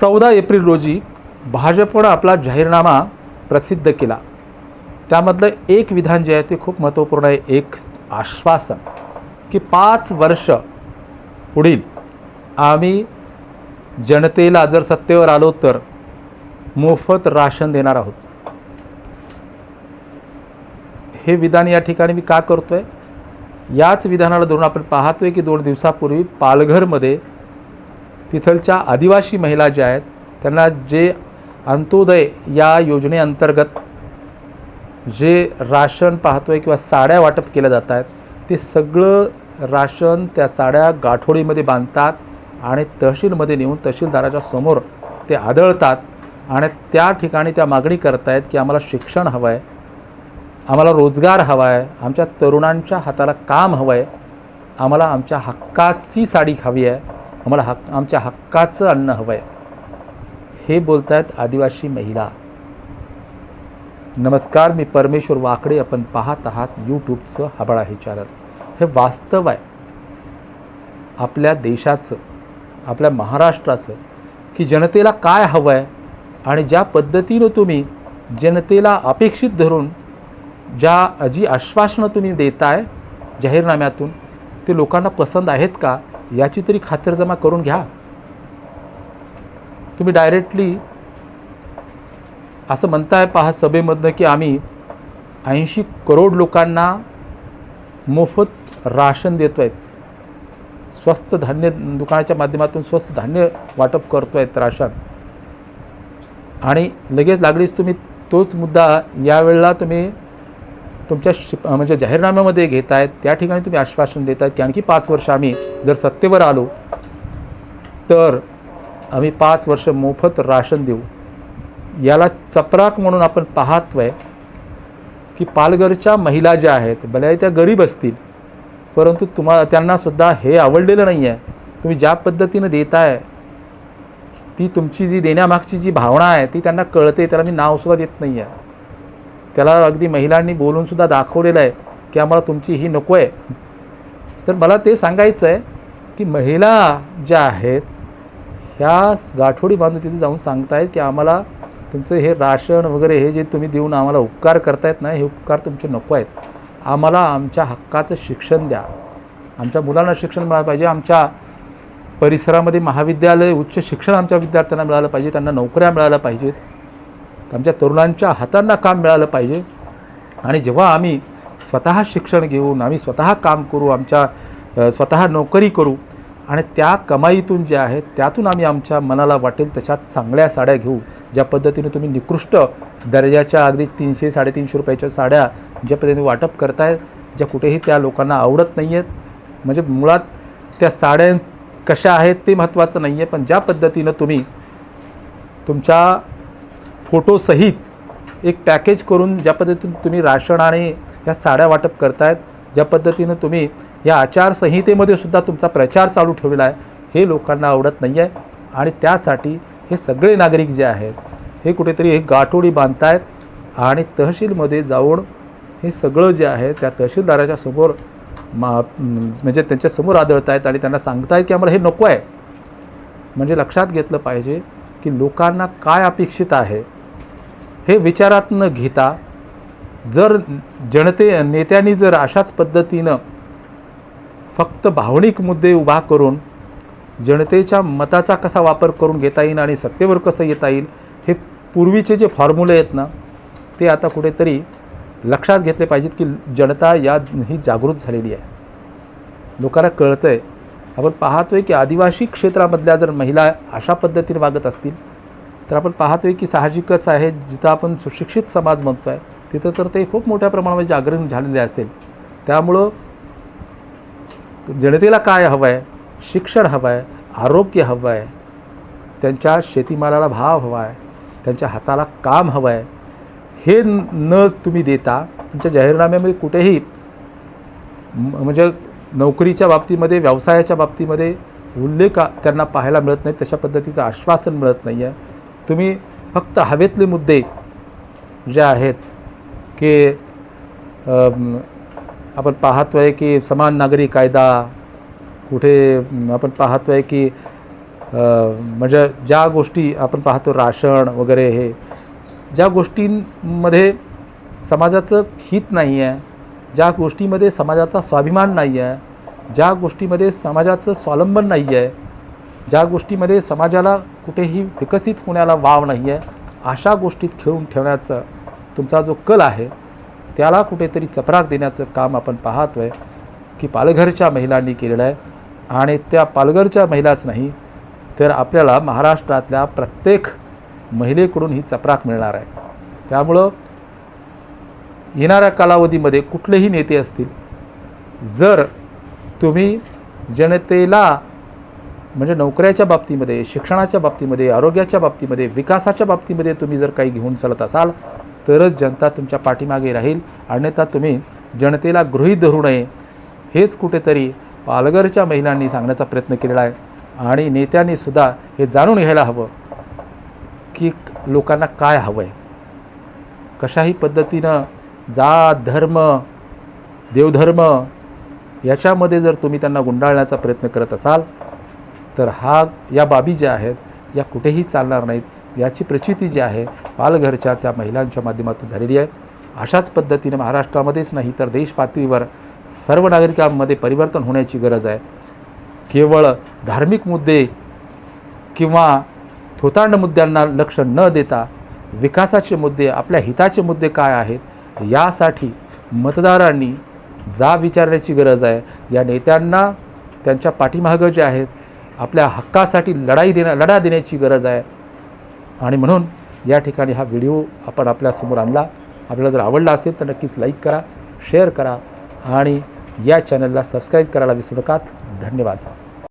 चौदा एप्रिल रोजी भाजपनं आपला जाहीरनामा प्रसिद्ध केला. त्यामधलं एक विधान जे आहे ते खूप महत्त्वपूर्ण आहे एक आश्वासन की पाच वर्ष पुढील आम्ही जनतेला जर सत्तेवर आलो तर मोफत राशन देणार आहोत. हे विधान या ठिकाणी मी का करतोय? याच विधानाला धरून आपण पाहतोय की दोन दिवसापूर्वी पालघरमध्ये तिथलच्या आदिवासी महिला ज्या आहेत त्यांना जे अंत्योदय या योजनेअंतर्गत जे राशन पाहतो आहे किंवा साड्या वाटप केल्या जात आहेत ते सगळं राशन त्या साड्या गाठोडीमध्ये बांधतात आणि तहसीलमध्ये नेऊन तहसीलदाराच्या समोर ते आदळतात आणि त्या ठिकाणी त्या मागणी करतायत की आम्हाला शिक्षण हवं आहे आम्हाला रोजगार हवा आहे आमच्या तरुणांच्या हाताला काम हवं आहे आम्हाला आमच्या हक्काची साडी हवी आहे. आम्हाला हक्क आमच्या हक्काचं अन्न हवं आहे हे बोलत आहेत आदिवासी महिला. नमस्कार मी परमेश्वर वाकडे. आपण पाहत आहात यूट्यूबचं हबळा हे चॅनल हे वास्तव आहे. आपल्या देशाचं आपल्या महाराष्ट्राचं की जनतेला काय हवं आहे आणि ज्या पद्धतीनं तुम्ही जनतेला अपेक्षित धरून ज्या जी आश्वासनं तुम्ही देताय जाहीरनाम्यातून ते लोकांना पसंत आहेत का? याची तरी खातरजमा करून घ्या. तुम्ही डायरेक्टली असं म्हणताय पहा सभेमधनं की आम्ही ऐंशी करोड लोकांना मोफत राशन देतो आहेत स्वस्त धान्य दुकानाच्या माध्यमातून स्वस्त धान्य वाटप करतो आहेत राशन. आणि लगेच लागलीच तुम्ही तोच मुद्दा यावेळेला तुम्ही तुमच्या शि म्हणजे जाहीरनाम्यामध्ये घेत आहेत त्या ठिकाणी तुम्ही आश्वासन देत आहेत की आणखी पाच वर्ष आम्ही जर सत्तेवर आलो तर आम्ही पाच वर्ष मोफत राशन देऊ. याला चपराक म्हणून आपण पाहतोय की पालघरच्या महिला ज्या आहेत भले त्या गरीब असतील परंतु तुम्हाला त्यांनासुद्धा हे आवडलेलं नाही आहे तुम्ही ज्या पद्धतीनं देताय ती तुमची जी देण्यामागची जी भावना आहे ती त्यांना कळते त्याला मी नावसुद्धा देत नाही आहे त्याला अगदी महिलांनी बोलूनसुद्धा दाखवलेलं आहे की आम्हाला तुमची ही नको आहे. तर मला ते सांगायचं आहे की महिला ज्या आहेत ह्या गाठोडी बांधून तिथे जाऊन सांगतायत की आम्हाला तुमचं हे राशन वगैरे हे जे तुम्ही देऊन आम्हाला उपकार करतायत ना हे उपकार तुमचे नको आहेत. आम्हाला आमच्या हक्काचं शिक्षण द्या. आमच्या मुलांना शिक्षण मिळालं पाहिजे. आमच्या परिसरामध्ये महाविद्यालय उच्च शिक्षण आमच्या विद्यार्थ्यांना मिळालं पाहिजे. त्यांना नोकऱ्या मिळाल्या पाहिजेत. आमच्या तरुणांच्या हातांना काम मिळालं पाहिजे. आणि जेव्हा आम्ही स्वतः शिक्षण घेऊन आम्ही स्वतः काम करू आमच्या स्वतः नोकरी करू आणि त्या कमाईतून जे आहे त्यातून आम्ही आमच्या मनाला वाटेल तशा चांगल्या साड्या घेऊ ज्या पद्धतीने तुम्ही निकृष्ट दर्जाच्या अगदी तीनशे साडेतीनशे रुपयाच्या साड्या ज्या पद्धतीने वाटप करताय ज्या कुठेही त्या लोकांना आवडत नाही आहेत म्हणजे मुळात त्या साड्या कशा आहेत ते महत्त्वाचं नाही आहे पण ज्या पद्धतीनं तुम्ही तुमच्या फोटोसहित एक पॅकेज करून ज्या पद्धतीनं तुम्ही राशन आणि या साड्या वाटप करतायत ज्या पद्धतीनं तुम्ही या आचारसंहितेमध्ये सुद्धा तुमचा प्रचार चालू ठेवलेला आहे हे लोकांना आवडत नाही आहे आणि त्यासाठी हे सगळे नागरिक जे आहेत हे कुठेतरी एक गाठोडी बांधतायत आणि तहसीलमध्ये जाऊन हे सगळं जे आहे त्या तहसीलदाराच्या समोर मा म्हणजे त्यांच्यासमोर आदळत आहेत आणि त्यांना सांगतायत की आम्हाला हे नको आहे. म्हणजे लक्षात घेतलं पाहिजे की लोकांना काय अपेक्षित आहे हे विचारात न घेता जर जनते नेत्यांनी जर अशाच पद्धतीनं फक्त भावनिक मुद्दे उभा करून जनतेच्या मताचा कसा वापर करून घेता येईल आणि सत्तेवर कसं येता येईल हे पूर्वीचे जे फॉर्म्युले आहेत ना ते आता कुठेतरी लक्षात घेतले पाहिजेत की जनता या ही जागृत झालेली आहे. लोकांना कळतं आहे आपण पाहतोय की आदिवासी क्षेत्रामधल्या जर महिला अशा पद्धतीने वागत असतील तर आपण पाहतोय की साहजिकच आहे जिथं आपण सुशिक्षित समाज म्हणतो आहे तिथं तर ते खूप मोठ्या प्रमाणामध्ये जागरण झालेले असेल. त्यामुळं जनतेला काय हवं आहे शिक्षण हवं आहे आरोग्य हवं आहे त्यांच्या शेतीमालाला भाव हवा आहे त्यांच्या हाताला काम हवं आहे हे न तुम्ही देता तुमच्या जाहीरनाम्यामध्ये कुठेही म्हणजे नोकरीच्या बाबतीमध्ये व्यवसायाच्या बाबतीमध्ये उल्लेख त्यांना पाहायला मिळत नाही तशा पद्धतीचं आश्वासन मिळत नाही आहे तुम्ही फक्त हवेतले मुद्दे जे आहेत की आपण पाहतो आहे की समान नागरी कायदा कुठे आपण पाहतो आहे की म्हणजे ज्या गोष्टी आपण पाहतो राशन वगैरे हे ज्या गोष्टींमध्ये समाजाचं हित नाही आहे ज्या गोष्टीमध्ये समाजाचा स्वाभिमान नाही आहे ज्या गोष्टीमध्ये समाजाचं स्वावलंबन नाही आहे ज्या गोष्टीमध्ये समाजाला कुठेही विकसित होण्याला वाव नाही आहे अशा गोष्टीत खेळून ठेवण्याचं तुमचा जो कल आहे त्याला कुठेतरी चपराक देण्याचं काम आपण पाहतो आहे की पालघरच्या महिलांनी केलेलं आहे. आणि त्या पालघरच्या महिलाच नाही तर आपल्याला महाराष्ट्रातल्या प्रत्येक महिलेकडून ही चपराक मिळणार आहे. त्यामुळं येणाऱ्या कालावधीमध्ये कुठलेही नेते असतील जर तुम्ही जनतेला म्हणजे नोकऱ्याच्या बाबतीमध्ये शिक्षणाच्या बाबतीमध्ये आरोग्याच्या बाबतीमध्ये विकासाच्या बाबतीमध्ये तुम्ही जर काही घेऊन चालत असाल तरच जनता तुमच्या पाठीमागे राहील. अन्यथा तुम्ही जनतेला गृहीत धरू नये. हेच कुठेतरी पालघरच्या महिलांनी सांगण्याचा प्रयत्न केलेला आहे. आणि नेत्यांनी सुद्धा हे जाणून घ्यायला हवं की लोकांना काय हवं आहे कशाही पद्धतीनं जात धर्म देवधर्म याच्यामध्ये जर तुम्ही त्यांना गुंडाळण्याचा प्रयत्न करत असाल तर हा या बाबी ज्या आहेत या कुठेही चालणार नाहीत याची प्रचिती जी आहे पालघरच्या त्या महिलांच्या माध्यमातून झालेली आहे. अशाच पद्धतीने महाराष्ट्रामध्येच नाही तर देश पातळीवर सर्व नागरिकांमध्ये परिवर्तन होण्याची गरज आहे. केवळ धार्मिक मुद्दे किंवा थोतांड मुद्द्यांना लक्ष न देता विकासाचे मुद्दे आपल्या हिताचे मुद्दे काय आहेत यासाठी मतदारांनी जा विचारण्याची गरज आहे. या नेत्यांना त्यांच्या पाठीमागं जे आहेत आपल्या हक्कासाठी लढाई देण्या लढा देण्याची गरज आहे. आणि म्हणून या ठिकाणी हा व्हिडिओ आपण आपल्यासमोर आणला. आपल्याला जर आवडला असेल तर नक्कीच लाईक करा शेअर करा आणि या चॅनलला सबस्क्राईब करायला विसरू नकात. धन्यवाद.